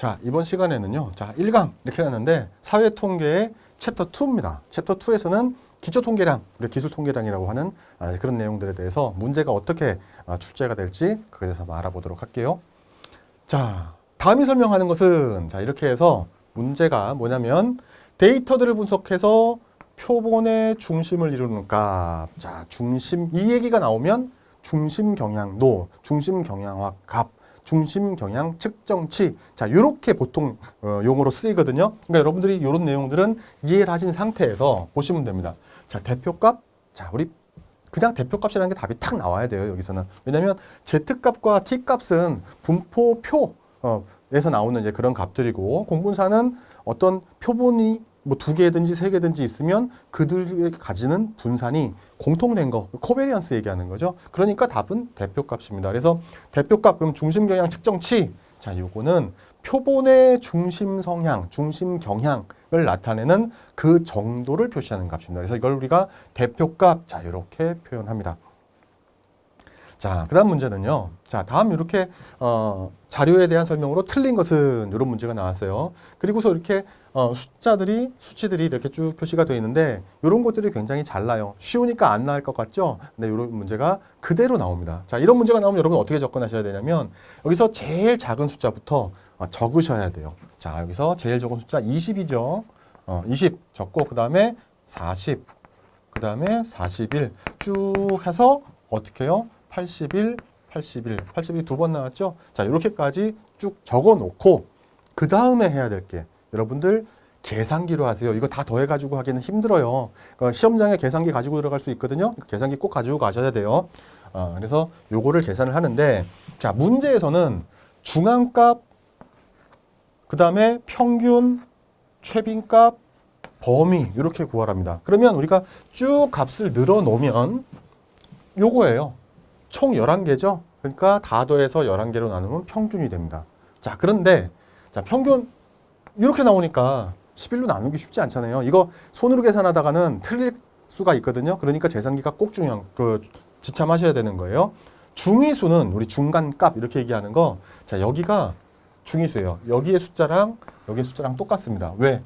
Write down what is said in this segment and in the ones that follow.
자, 이번 시간에는요. 자, 1강 이렇게 해놨는데 사회 통계의 챕터 2입니다. 챕터 2에서는 기초 통계량, 우리 기술 통계량이라고 하는 아, 그런 내용들에 대해서 문제가 어떻게 아, 출제가 될지 그에 대해서 알아보도록 할게요. 자, 다음이 설명하는 것은 자, 이렇게 해서 문제가 뭐냐면 데이터들을 분석해서 표본의 중심을 이루는 값. 자, 중심 이 얘기가 나오면 중심 경향도, 중심 경향화 값, 중심 경향 측정치. 자, 이렇게 보통 어, 용어로 쓰이거든요. 그러니까 여러분들이 이런 내용들은 이해를 하신 상태에서 보시면 됩니다. 자, 대표값. 자, 우리 그냥 대표값이라는 게 답이 탁 나와야 돼요. 여기서는 왜냐하면 z값과 t값은 분포표 어, 에서 나오는 이제 그런 값들이고 공분사는 어떤 표본이 뭐 두 개든지 세 개든지 있으면 그들이 가지는 분산이 공통된 거 코베리언스 얘기하는 거죠. 그러니까 답은 대표값입니다. 그래서 대표값 그럼 중심 경향 측정치 자 요거는 표본의 중심 성향, 중심 경향을 나타내는 그 정도를 표시하는 값입니다. 그래서 이걸 우리가 대표값 자 이렇게 표현합니다. 자, 그 다음 문제는요. 자, 다음 이렇게 어, 자료에 대한 설명으로 틀린 것은 이런 문제가 나왔어요. 그리고서 이렇게 어, 숫자들이 수치들이 이렇게 쭉 표시가 되어 있는데 이런 것들이 굉장히 잘 나요. 쉬우니까 안 나올 것 같죠? 근데 이런 문제가 그대로 나옵니다. 자, 이런 문제가 나오면 여러분 어떻게 접근하셔야 되냐면 여기서 제일 작은 숫자부터 어, 적으셔야 돼요. 자, 여기서 제일 적은 숫자 20이죠. 어, 20 적고 그다음에 40 그다음에 41 쭉 해서 어떻게 해요? 81, 81, 81두번 나왔죠? 자, 이렇게까지 쭉 적어 놓고 그 다음에 해야 될게 여러분들 계산기로 하세요. 이거 다 더해 가지고 하기는 힘들어요. 그러니까 시험장에 계산기 가지고 들어갈 수 있거든요. 그 계산기 꼭 가지고 가셔야 돼요. 어, 그래서 요거를 계산을 하는데 자, 문제에서는 중앙값 그 다음에 평균 최빈값 범위 이렇게 구하랍니다. 그러면 우리가 쭉 값을 늘어 놓으면 요거예요. 총 11개죠. 그러니까 다 더해서 11개로 나누면 평균이 됩니다. 자, 그런데 자, 평균 이렇게 나오니까 11로 나누기 쉽지 않잖아요. 이거 손으로 계산하다가는 틀릴 수가 있거든요. 그러니까 계산기가 꼭 중요한 그 지참하셔야 되는 거예요. 중위수는 우리 중간값 이렇게 얘기하는 거. 자, 여기가 중위수예요. 여기의 숫자랑 여기의 숫자랑 똑같습니다. 왜?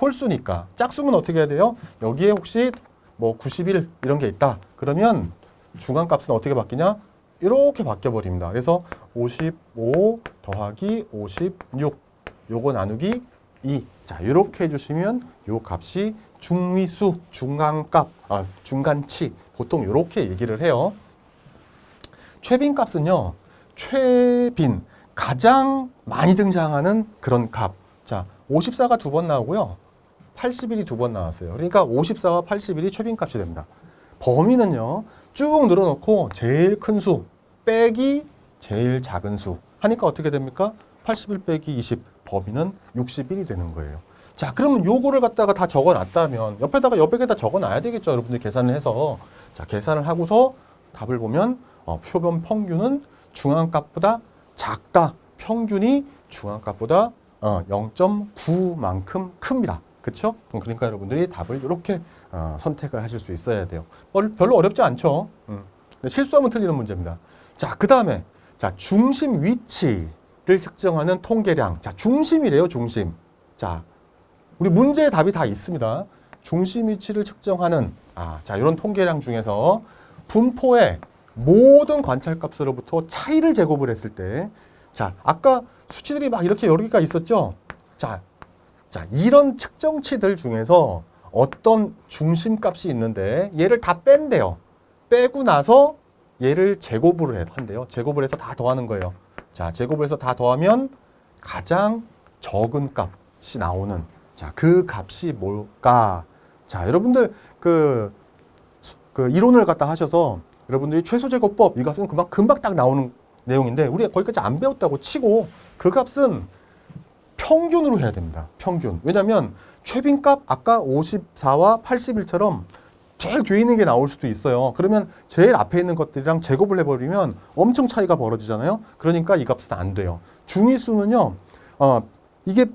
홀수니까. 짝수면 어떻게 해야 돼요? 여기에 혹시 뭐 91 이런 게 있다. 그러면 중간값은 어떻게 바뀌냐? 이렇게 바뀌어 버립니다. 그래서 55 더하기 56 요거 나누기 2. 자, 이렇게 해 주시면 요 값이 중위수, 중간값, 아, 중간치 보통 이렇게 얘기를 해요. 최빈 값은요. 최빈 가장 많이 등장하는 그런 값. 자, 54가 두 번 나오고요. 81이 두 번 나왔어요. 그러니까 54와 81이 최빈 값이 됩니다. 범위는요. 쭉 늘어놓고 제일 큰 수 빼기 제일 작은 수 하니까 어떻게 됩니까? 81 빼기 20 범위는 61이 되는 거예요. 자, 그러면 요거를 갖다가 다 적어놨다면 옆에다가 옆에다 적어놔야 되겠죠. 여러분들 계산을 해서 자 계산을 하고서 답을 보면 어, 표본 평균은 중앙값보다 작다. 평균이 중앙값보다 어, 0.9만큼 큽니다. 그렇죠? 그러니까 여러분들이 답을 이렇게 어, 선택을 하실 수 있어야 돼요. 얼- 별로 어렵지 않죠. 음. 실수하면 틀리는 문제입니다. 자, 그 다음에 자 중심 위치 를 측정하는 통계량. 자, 중심이래요, 중심. 자, 우리 문제의 답이 다 있습니다. 중심 위치를 측정하는 아, 자 이런 통계량 중에서 분포의 모든 관찰값으로부터 차이를 제곱을 했을 때, 자 아까 수치들이 막 이렇게 여러 개가 있었죠. 자, 자 이런 측정치들 중에서 어떤 중심값이 있는데 얘를 다 뺀대요. 빼고 나서 얘를 제곱을 해- 한대요. 제곱을 해서 다 더하는 거예요. 자, 제곱을 해서 다 더하면 가장 적은 값이 나오는 자, 그 값이 뭘까? 자, 여러분들 그, 수- 그 이론을 갖다 하셔서 여러분들이 최소 제곱법 이 값은 금방 금방 딱 나오는 내용인데 우리가 거기까지 안 배웠다고 치고 그 값은 평균으로 해야 됩니다. 평균. 왜냐하면 최빈값 아까 54와 81처럼 제일 뒤에 있는 게 나올 수도 있어요. 그러면 제일 앞에 있는 것들이랑 제곱을 해버리면 엄청 차이가 벌어지잖아요. 그러니까 이 값은 안 돼요. 중위수는요, 어, 이게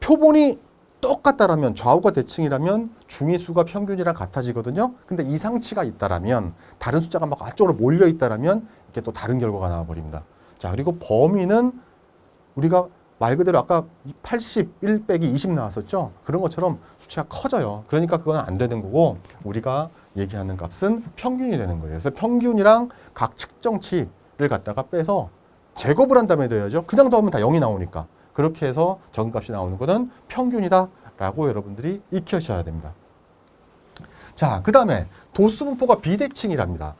표본이 똑같다라면 좌우가 대칭이라면 중위수가 평균이랑 같아지거든요. 근데 이상치가 있다라면 다른 숫자가 막 앞쪽으로 몰려 있다라면 이게 또 다른 결과가 나와 버립니다. 자, 그리고 범위는 우리가 말 그대로 아까 80, 1 빼기 20 나왔었죠? 그런 것처럼 수치가 커져요. 그러니까 그건 안 되는 거고 우리가 얘기하는 값은 평균이 되는 거예요. 그래서 평균이랑 각 측정치를 갖다가 빼서 제곱을 한 다음에 넣어야죠. 그냥 더하면 다 0이 나오니까. 그렇게 해서 적은값이 나오는 거는 평균이다라고 여러분들이 익혀셔야 됩니다. 자, 그 다음에 도수분포가 비대칭이랍니다.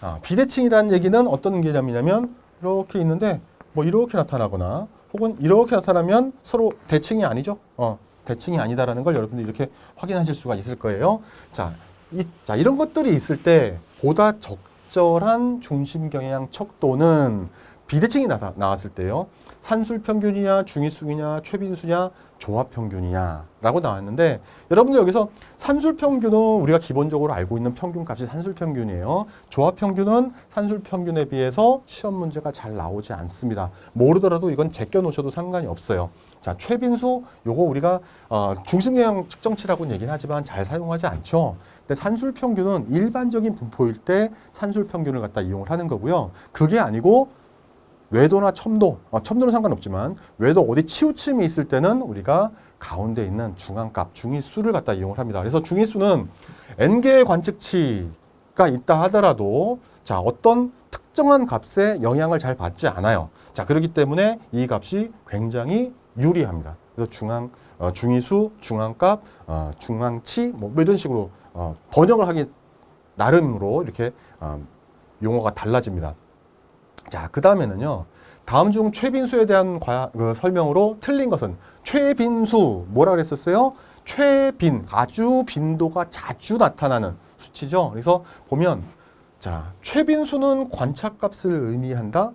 아, 비대칭이라는 얘기는 어떤 개념이냐면 이렇게 있는데 뭐 이렇게 나타나거나 혹은 이렇게 나타나면 서로 대칭이 아니죠. 어, 대칭이 아니다라는 걸 여러분들이 이렇게 확인하실 수가 있을 거예요. 자, 이, 자 이런 것들이 있을 때 보다 적절한 중심 경향 척도는 비대칭이 나, 나왔을 때요. 산술 평균이냐, 중위수냐, 최빈수냐, 조합 평균이냐라고 나왔는데 여러분들 여기서 산술 평균은 우리가 기본적으로 알고 있는 평균값이 산술 평균이에요. 조합 평균은 산술 평균에 비해서 시험 문제가 잘 나오지 않습니다. 모르더라도 이건 제껴 놓으셔도 상관이 없어요. 자, 최빈수 요거 우리가 어, 중심경향 측정치라고는 얘기는 하지만 잘 사용하지 않죠. 근데 산술 평균은 일반적인 분포일 때 산술 평균을 갖다 이용을 하는 거고요. 그게 아니고 외도나 첨도, 어, 첨도는 상관없지만 외도 어디 치우침이 있을 때는 우리가 가운데 있는 중앙값, 중위수를 갖다 이용을 합니다. 그래서 중위수는 n개의 관측치가 있다 하더라도 자 어떤 특정한 값에 영향을 잘 받지 않아요. 자 그렇기 때문에 이 값이 굉장히 유리합니다. 그래서 중앙 어, 중위수, 중앙값, 어, 중앙치 뭐 이런 식으로 어, 번역을 하기 나름으로 이렇게 어, 용어가 달라집니다. 자, 그 다음에는요. 다음 중 최빈수에 대한 과, 그 설명으로 틀린 것은 최빈수 뭐라 그랬었어요? 최빈 아주 빈도가 자주 나타나는 수치죠. 그래서 보면 자 최빈수는 관찰값을 의미한다.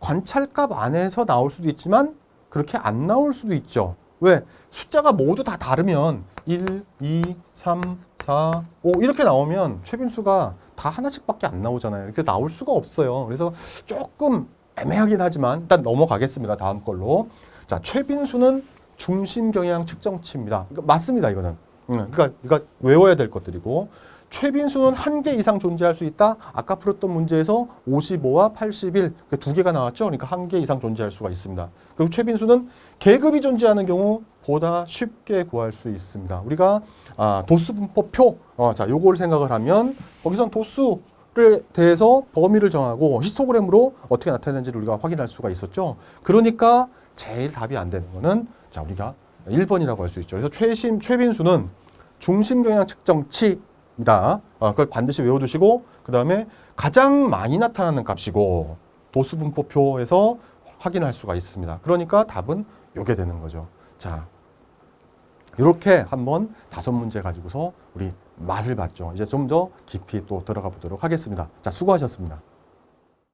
관찰값 안에서 나올 수도 있지만 그렇게 안 나올 수도 있죠. 왜? 숫자가 모두 다 다르면 1, 2, 3, 4, 5 이렇게 나오면 최빈수가 다 하나씩밖에 안 나오잖아요. 이렇게 나올 수가 없어요. 그래서 조금 애매하긴 하지만 일단 넘어가겠습니다. 다음 걸로. 자, 최빈수는 중심 경향 측정치입니다. 이거 맞습니다. 이거는. 응, 그러니까 이거 외워야 될 것들이고 최빈수는 한 개 이상 존재할 수 있다. 아까 풀었던 문제에서 55와 81, 그두 개가 나왔죠. 그러니까 한 개 이상 존재할 수가 있습니다. 그리고 최빈수는 계급이 존재하는 경우 보다 쉽게 구할 수 있습니다. 우리가 아, 도수 분포표, 어, 자, 요걸 생각을 하면 거기선 도수 를 대해서 범위를 정하고 히스토그램으로 어떻게 나타내는지를 우리가 확인할 수가 있었죠. 그러니까 제일 답이 안 되는 거는 자, 우리가 1번이라고 할 수 있죠. 그래서 최심 최빈수는 중심 경향 측정치 입니다. 어, 그걸 반드시 외워두시고 그 다음에 가장 많이 나타나는 값이고 도수 분포표에서 확인할 수가 있습니다. 그러니까 답은 요게 되는 거죠. 자, 이렇게 한번 다섯 문제 가지고서 우리 맛을 봤죠. 이제 좀 더 깊이 또 들어가 보도록 하겠습니다. 자, 수고하셨습니다.